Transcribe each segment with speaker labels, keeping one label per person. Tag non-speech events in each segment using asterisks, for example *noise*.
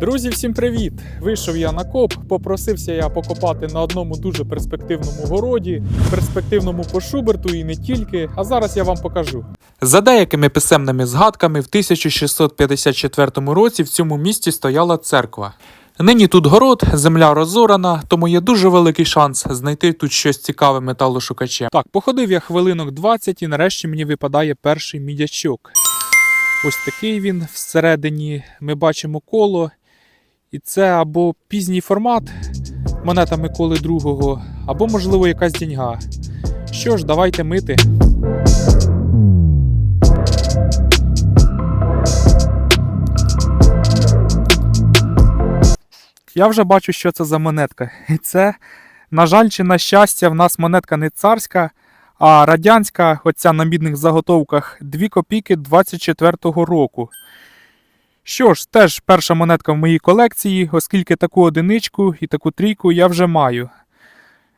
Speaker 1: Друзі, всім привіт! Вийшов я на коп, попросився я покопати на одному дуже перспективному городі, перспективному по Шуберту і не тільки. А зараз я вам покажу. За деякими писемними згадками, в 1654 році в цьому місті стояла церква. Нині тут город, земля розорана, тому є дуже великий шанс знайти тут щось цікаве металошукачем. Так, походив я хвилинок 20 і нарешті мені випадає перший мідячок. Ось такий він всередині. Ми бачимо коло. І це або пізній формат монета Миколи II, або, можливо, якась діньга. Що ж, давайте мити. Я вже бачу, що це за монетка. І це, на жаль, чи на щастя, в нас монетка не царська, а радянська, оця на мідних заготовках, 2 копійки 24-го року. Що ж, теж перша монетка в моїй колекції, оскільки таку одиничку і таку трійку я вже маю.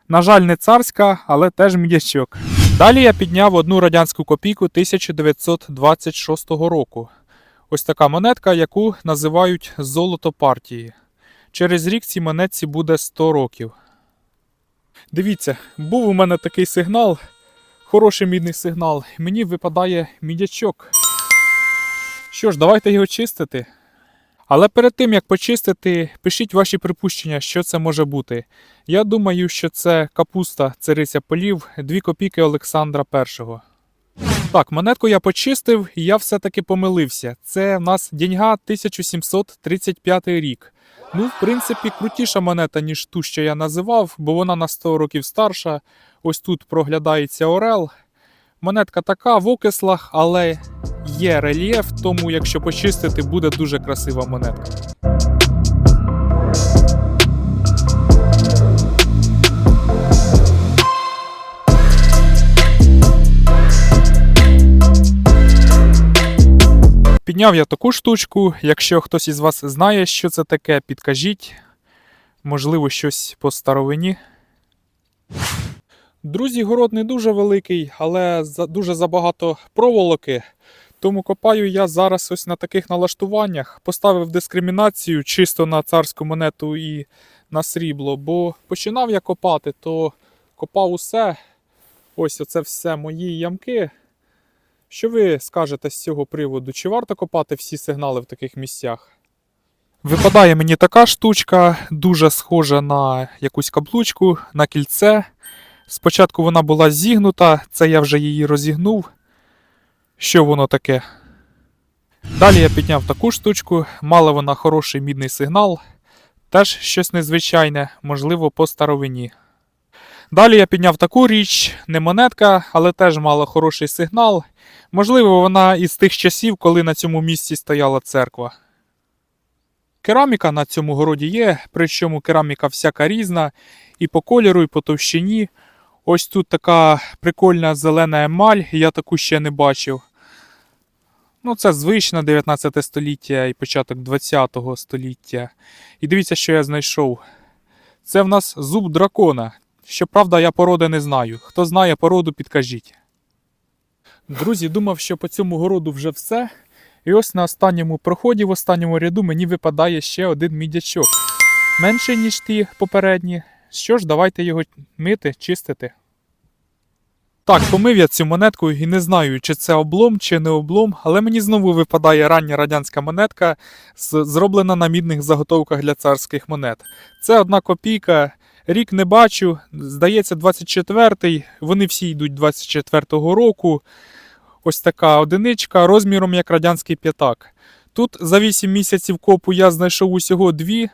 Speaker 1: На жаль, не царська, але теж м'ячок. Далі я підняв одну радянську копійку 1926 року. Ось така монетка, яку називають золото партії. Через рік цій монетці буде 100 років. Дивіться, був у мене такий сигнал, хороший мідний сигнал. Мені випадає мідячок. Що ж, давайте його чистити. Але перед тим як почистити, пишіть ваші припущення, що це може бути. Я думаю, що це капуста цариця полів, 2 копійки Олександра І. Так, монетку я почистив, і я все-таки помилився. Це в нас деньга 1735 рік. Ну, в принципі, крутіша монета, ніж ту, що я називав, бо вона на 100 років старша. Ось тут проглядається орел. Монетка така в окислах, але є рельєф, тому якщо почистити, буде дуже красива монетка. Підняв я таку штучку. Якщо хтось із вас знає, що це таке, підкажіть. Можливо, щось по старовині. Друзі, город не дуже великий, але дуже забагато проволоки. Тому копаю я зараз ось на таких налаштуваннях. Поставив дискримінацію чисто на царську монету і на срібло. Бо починав я копати, то копав усе. Ось оце все мої ямки. Що ви скажете з цього приводу? Чи варто копати всі сигнали в таких місцях? Випадає мені така штучка, дуже схожа на якусь каблучку, на кільце. Спочатку вона була зігнута, це я вже її розігнув. Що воно таке? Далі я підняв таку штучку, мала вона хороший мідний сигнал, теж щось незвичайне, можливо, по старовині. Далі я підняв таку річ, не монетка, але теж мала хороший сигнал. Можливо, вона із тих часів, коли на цьому місці стояла церква. Кераміка на цьому городі є, причому кераміка всяка різна, і по кольору, і по товщині. Ось тут така прикольна зелена емаль, я таку ще не бачив. Ну, це звичне 19 століття і початок 20 століття. І дивіться, що я знайшов. Це в нас зуб дракона. Щоправда, я породи не знаю. Хто знає породу, підкажіть. Друзі, думав, що по цьому городу вже все. І ось на останньому проході, в останньому ряду, мені випадає ще один мідячок. Менший, ніж ті попередні. Що ж, давайте його мити, чистити. Так, помив я цю монетку і не знаю, чи це облом, чи не облом, але мені знову випадає рання радянська монетка, зроблена на мідних заготовках для царських монет. Це одна копійка. Рік не бачу, здається, 24-й. Вони всі йдуть 24-го року. Ось така одиничка розміром як радянський п'ятак. Тут за 8 місяців копу я знайшов усього дві.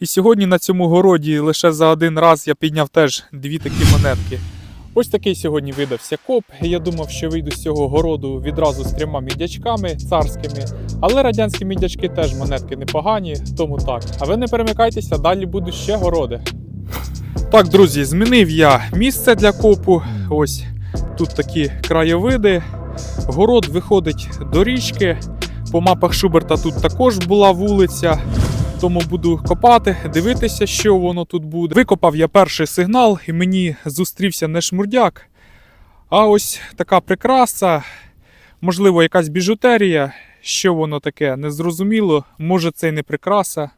Speaker 1: І сьогодні на цьому городі лише за один раз я підняв теж дві такі монетки. Ось такий сьогодні видався коп. Я думав, що вийду з цього городу відразу з трьома мідячками царськими, але радянські мідячки теж монетки непогані, тому так. А ви не перемикайтеся, далі будуть ще городи. Так, друзі, змінив я місце для копу. Ось тут такі краєвиди. Город виходить до річки. По мапах Шуберта тут також була вулиця. Тому буду копати, дивитися, що воно тут буде. Викопав я перший сигнал, і мені зустрівся не шмурдяк, а ось така прикраса, можливо, якась біжутерія. що воно таке, незрозуміло. Може це й не прикраса.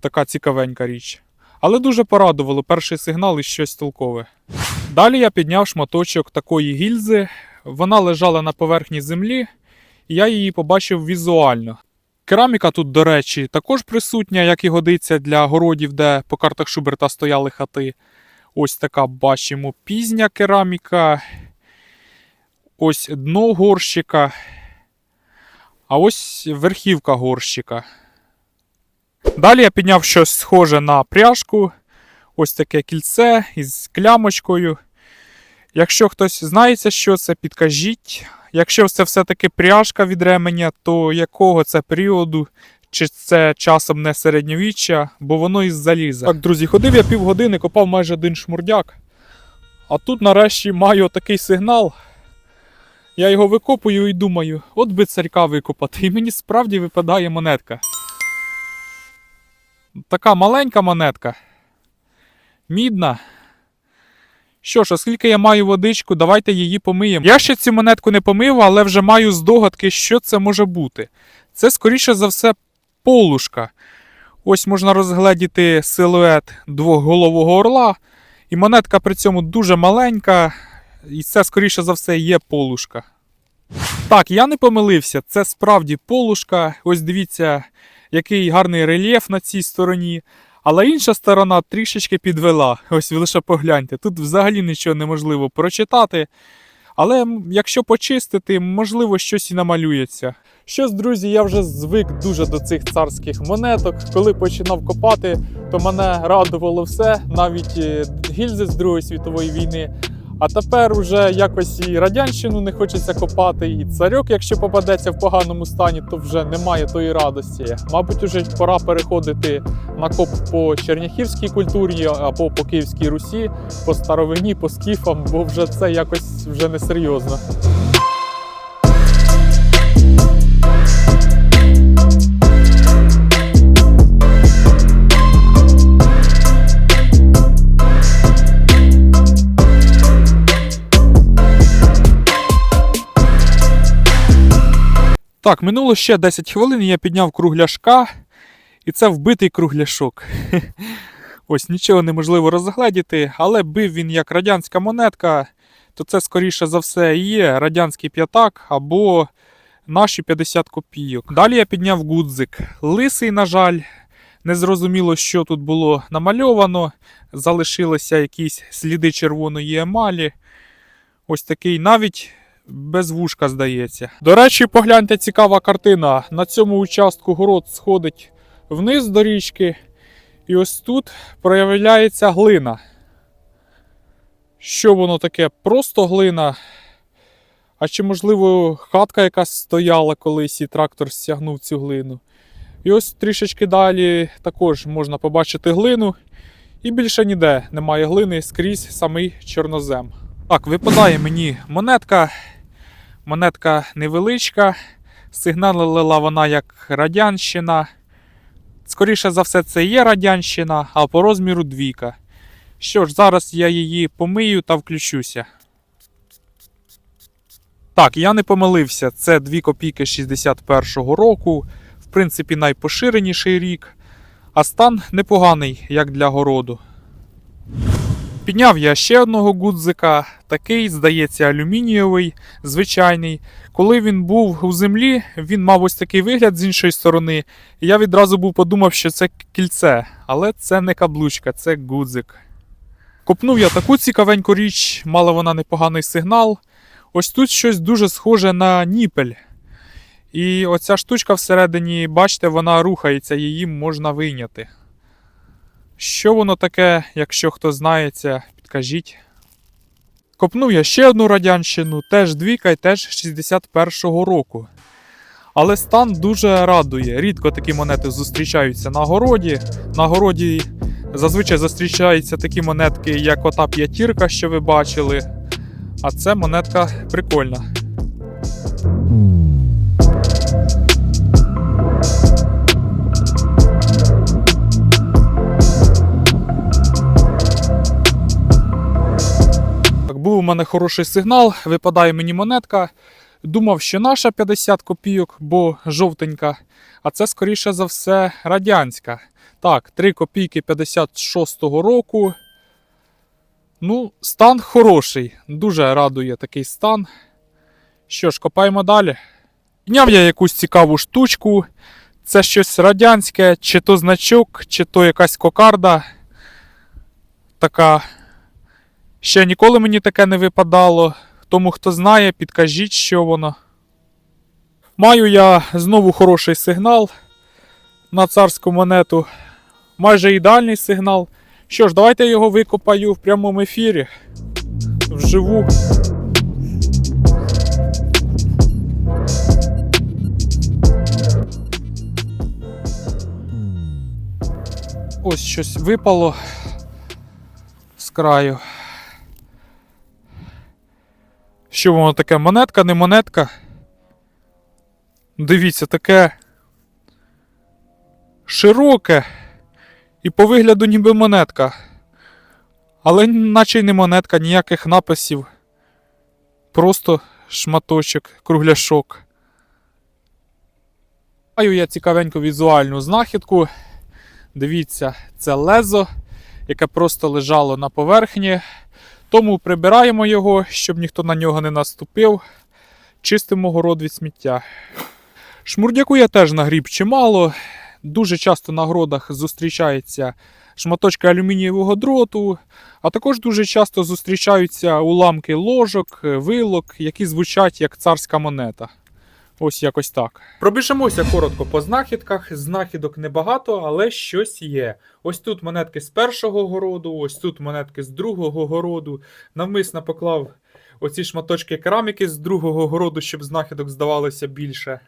Speaker 1: Така цікавенька річ. Але дуже порадувало перший сигнал і щось толкове. Далі я підняв шматочок такої гільзи. Вона лежала на поверхні землі, і я її побачив візуально. Кераміка тут, до речі, також присутня, як і годиться для городів, де по картах Шуберта стояли хати. Ось така бачимо пізня кераміка. Ось дно горщика. А ось верхівка горщика. Далі я підняв щось схоже на пряжку. Ось таке кільце із клямочкою. Якщо хтось знається, що це, підкажіть. Якщо це все-таки пряжка від ременя, то якого це періоду? Чи це часом не середньовіччя, бо воно із заліза. Так, друзі, ходив я півгодини, копав майже один шмурдяк. А тут нарешті маю такий сигнал. Я його викопую і думаю, от би царька викопати. І мені справді випадає монетка. Така маленька монетка. Мідна. Що ж, оскільки я маю водичку, давайте її помиємо. Я ще цю монетку не помив, але вже маю здогадки, що це може бути. Це, скоріше за все, полушка. Ось можна розгледіти силует двохголового орла. І монетка при цьому дуже маленька. І це, скоріше за все, є полушка. Так, я не помилився, це справді полушка. Ось дивіться, який гарний рельєф на цій стороні. Але інша сторона трішечки підвела. Ось ви лише погляньте. Тут взагалі нічого неможливо прочитати. Але якщо почистити, можливо, щось і намалюється. Щось, друзі, я вже звик дуже до цих царських монеток. Коли починав копати, то мене радувало все, навіть е, гільзи з Другої світової війни. А тепер уже якось і радянщину не хочеться копати, і царьок, якщо попадеться в поганому стані, то вже немає тої радості. Мабуть, уже пора переходити на коп по черняхівській культурі або по Київській Русі, по старовині, по скіфам, бо вже це якось вже несерйозно. Так, минуло ще 10 хвилин, я підняв кругляшка, і це вбитий кругляшок. *laughs* Ось нічого неможливо розгледіти, але бив він як радянська монетка, то це, скоріше за все, є радянський п'ятак або наші 50 копійок. Далі я підняв гудзик. Лисий, на жаль, незрозуміло, що тут було намальовано. Залишилися якісь сліди червоної емалі. Ось такий навіть без вушка, здається. До речі, погляньте, цікава картина. На цьому участку город сходить вниз до річки, і ось тут проявляється глина. Що воно таке? Просто глина. А чи, можливо, хатка якась стояла колись і трактор стягнув цю глину. І ось трішечки далі також можна побачити глину. І більше ніде немає глини скрізь самий чорнозем. Так, випадає мені монетка. Монетка невеличка. Сигналила вона як радянщина. Скоріше за все, це є радянщина, а по розміру двійка. Що ж, зараз я її помию та включуся. Так, я не помилився. Це 2 копійки 61-го року. В принципі, найпоширеніший рік. А стан непоганий, як для городу. Підняв я ще одного гудзика, такий, здається, алюмінієвий, звичайний. Коли він був у землі, він мав ось такий вигляд з іншої сторони. І я відразу був подумав, що це кільце, але це не каблучка, це гудзик. Копнув я таку цікавеньку річ, мала вона непоганий сигнал. Ось тут щось дуже схоже на ніпель. І оця штучка всередині, бачите, вона рухається, її можна вийняти. Що воно таке, якщо хто знається, підкажіть. Копнув я ще одну радянщину, теж двійка і теж 61-го року. Але стан дуже радує. Рідко такі монети зустрічаються на городі. На городі зазвичай зустрічаються такі монетки, як ота п'ятірка, що ви бачили. А це монетка прикольна. Мене хороший сигнал, випадає мені монетка. Думав, що наша 50 копійок, бо жовтенька, а це, скоріше за все, радянська. Так, 3 копійки 56-го року. Ну, стан хороший. Дуже радує такий стан. Що ж, копаємо далі. Підняв я якусь цікаву штучку. Це щось радянське, чи то значок, чи то якась кокарда. Така. Ще ніколи мені таке не випадало. Тому хто знає, підкажіть, що воно. Маю я знову хороший сигнал на царську монету. Майже ідеальний сигнал. Що ж, давайте я його викопаю в прямому ефірі. Вживу. Ось щось випало з краю. Що воно таке? Монетка, не монетка? Дивіться, таке широке і по вигляду ніби монетка. Але наче й не монетка, ніяких написів. Просто шматочок, кругляшок. Маю я цікавеньку візуальну знахідку. Дивіться, це лезо, яке просто лежало на поверхні. Тому прибираємо його, щоб ніхто на нього не наступив. Чистимо город від сміття. Шмурдяку я теж нагріб чимало. Дуже часто на городах зустрічається шматочки алюмінієвого дроту, а також дуже часто зустрічаються уламки ложок, вилок, які звучать як царська монета. Ось якось так. Пробіжимося коротко по знахідках. Знахідок небагато, але щось є. Ось тут монетки з першого городу, ось тут монетки з другого городу. Навмисно поклав оці шматочки кераміки з другого городу, щоб знахідок здавалося більше.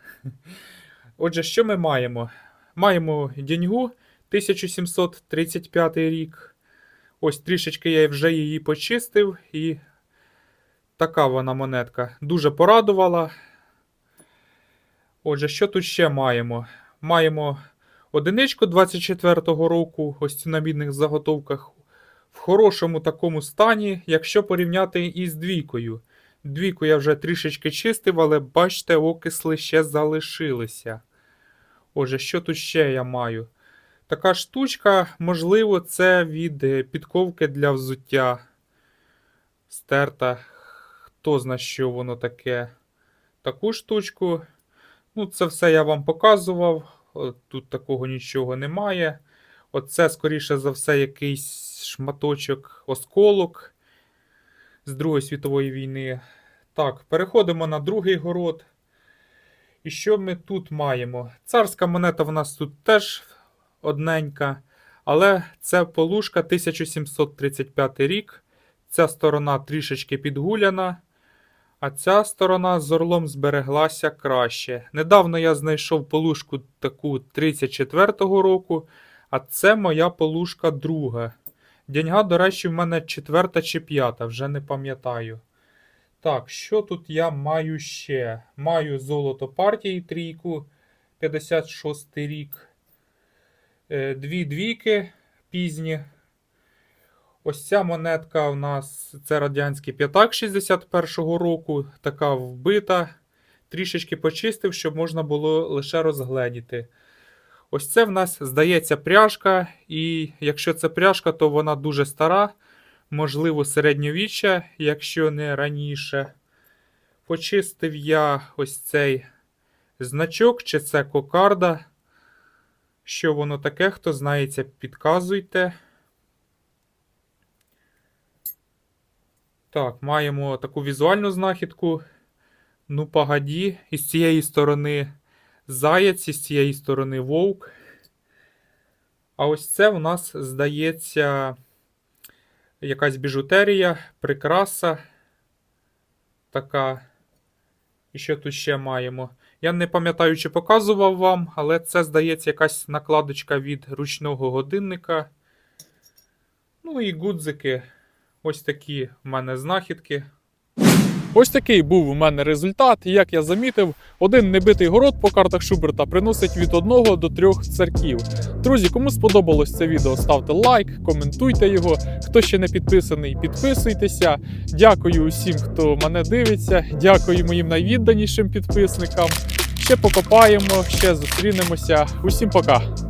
Speaker 1: Отже, що ми маємо? Маємо деньгу 1735 рік. Ось трішечки я вже її почистив, і така вона монетка. Дуже порадувала. Отже, що тут ще маємо? Маємо одиничку 24-го року, ось цю на мідних заготовках, в хорошому такому стані, якщо порівняти із двійкою. Двійку я вже трішечки чистив, але бачите, окисли ще залишилися. Отже, що тут ще я маю? Така штучка, можливо, це від е, підковки для взуття. Стерта. Хто зна, що воно таке. Таку штучку. Ну, це все я вам показував. Тут такого нічого немає. Оце, скоріше за все, якийсь шматочок осколок з Другої світової війни. Так, переходимо на другий город. І що ми тут маємо? Царська монета в нас тут теж одненька. Але це полушка 1735 рік. Ця сторона трішечки підгуляна. А ця сторона з орлом збереглася краще. Недавно я знайшов полушку таку 34-го року, а це моя полушка друга. Деньга, до речі, в мене четверта чи п'ята, вже не пам'ятаю. Так, що тут я маю ще? Маю золото партії трійку 56 рік. Е, Дві двійки пізні. Ось ця монетка у нас це радянський п'ятак 61-го року, така вбита. Трішечки почистив, щоб можна було лише розгледіти. Ось це в нас здається пряжка, і якщо це пряжка, то вона дуже стара, можливо, середньовіччя, якщо не раніше. Почистив я ось цей значок, чи це кокарда. Що воно таке, хто знається, підказуйте. Так, маємо таку візуальну знахідку. Ну, погоді. Із цієї сторони заяць, із цієї сторони вовк. А ось це у нас, здається, якась біжутерія, прикраса. Така. І що тут ще маємо? Я не пам'ятаю, чи показував вам, але це, здається, якась накладочка від ручного годинника. Ну і гудзики. Ось такі в мене знахідки. Ось такий був у мене результат. Як я замітив, один небитий город по картах Шуберта приносить від одного до трьох царків. Друзі, кому сподобалось це відео, ставте лайк, коментуйте його. Хто ще не підписаний, підписуйтеся. Дякую усім, хто мене дивиться. Дякую моїм найвідданішим підписникам. Ще покопаємо, ще зустрінемося. Усім пока!